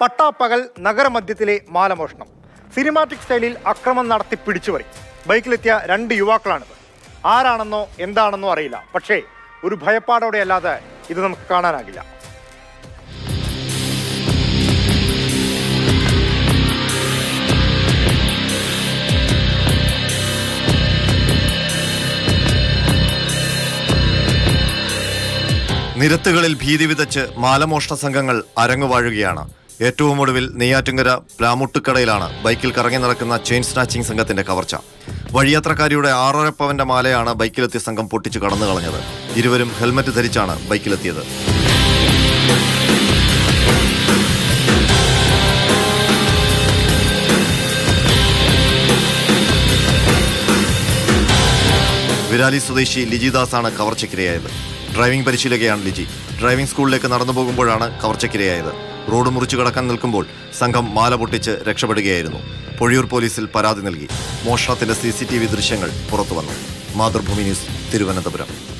പട്ടാപ്പകൽ നഗരമധ്യത്തിലെ മാലമോഷണം. സിനിമാറ്റിക് സ്റ്റൈലിൽ അക്രമം നടത്തി പിടിച്ചുപറി ബൈക്കിലെത്തിയ രണ്ട് യുവാക്കളാണിത്. ആരാണെന്നോ എന്താണെന്നോ അറിയില്ല. പക്ഷേ ഒരു ഭയപ്പാടോടെ അല്ലാതെ ഇത് നമുക്ക് കാണാനാകില്ല. നിരത്തുകളിൽ ഭീതി വിതച്ച് മാലമോഷണ സംഘങ്ങൾ അരങ്ങുവാഴുകയാണ്. ഏറ്റവും ഒടുവിൽ നെയ്യാറ്റുങ്കര പ്ലാമുട്ടുക്കടയിലാണ് ബൈക്കിൽ കറങ്ങി നടക്കുന്ന ചെയിൻ സ്നാച്ചിങ് സംഘത്തിന്റെ കവർച്ച. വഴിയാത്രക്കാരിയുടെ ആറര പവന്റെ മാലയാണ് ബൈക്കിലെത്തിയ സംഘം പൊട്ടിച്ചു കടന്നു കളഞ്ഞത്. ഇരുവരും ഹെൽമറ്റ് ധരിച്ചാണ് ബൈക്കിലെത്തിയത്. വിരാലി സ്വദേശി ലിജിദാസാണ് കവർച്ചയ്ക്കിരയായത്. ഡ്രൈവിംഗ് പരിശീലകയാണ് ലിജി. ഡ്രൈവിംഗ് സ്കൂളിലേക്ക് നടന്നു പോകുമ്പോഴാണ് കവർച്ചയ്ക്കിരയായത്. റോഡ് മുറിച്ചു കടക്കാൻ നിൽക്കുമ്പോൾ സംഘം മാല പൊട്ടിച്ച് രക്ഷപ്പെടുകയായിരുന്നു. പൊഴിയൂർ പോലീസിൽ പരാതി നൽകി. മോഷണത്തിന്റെ സി ദൃശ്യങ്ങൾ പുറത്തുവന്നു. മാതൃഭൂമി ന്യൂസ് തിരുവനന്തപുരം.